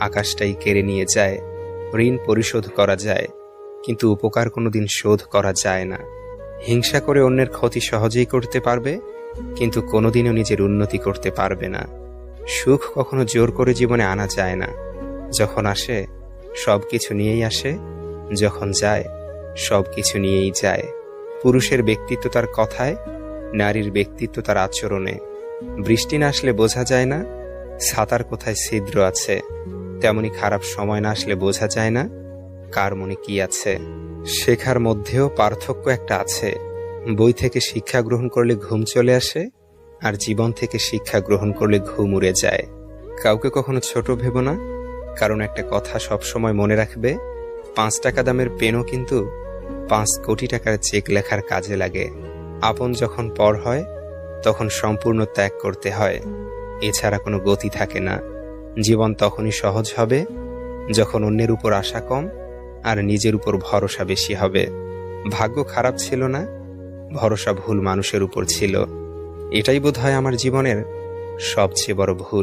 আকাশটাই কেড়ে নিয়ে যায়, ঋণ পরিশোধ করা যায়, কিন্তু উপকার কোনোদিন শোধ করা যায় না। হিংসা করে অন্যের ক্ষতি সহজেই করতে পারবে, কিন্তু কোনোদিনও নিজের উন্নতি করতে পারবে না। সুখ কখনো জোর করে জীবনে আনা যায় না। যখন আসে সব কিছু নিয়েই আসে, যখন যায় সব কিছু নিয়েই যায়। পুরুষের ব্যক্তিত্ব তার কথায়, নারীর ব্যক্তিত্ব তার আচরণে। বৃষ্টি না আসলে বোঝা যায় না ছাতার কোথায় ছিদ্র আছে। তেমনি খারাপ সময় না আসলে বোঝা যায় না। কার মনে কি আছে? শেখার মধ্যেও পার্থক্য একটা আছে। বই থেকে শিক্ষা গ্রহণ করলে ঘুম চলে আসে, আর জীবন থেকে শিক্ষা গ্রহণ করলে ঘুম উড়ে যায়। কাউকে কখনো ছোট ভেবো না। কারণ একটা কথা সবসময় মনে রাখবে, পাঁচ টাকা দামের পেনও কিন্তু পাঁচ কোটি টাকার চেক লেখার কাজে লাগে। আপন যখন পর হয়, তখন সম্পূর্ণ ত্যাগ করতে হয়। এছাড়া কোনো গতি থাকে না। জীবন তখনই সহজ হবে যখন অন্যের উপর আশা কম আর নিজের উপর ভরসা বেশি হবে। ভাগ্য খারাপ ছিল না, ভরসা ভুল মানুষের উপর ছিল। এটাই বোধ হয় আমার জীবনের সবচেয়ে বড় ভুল।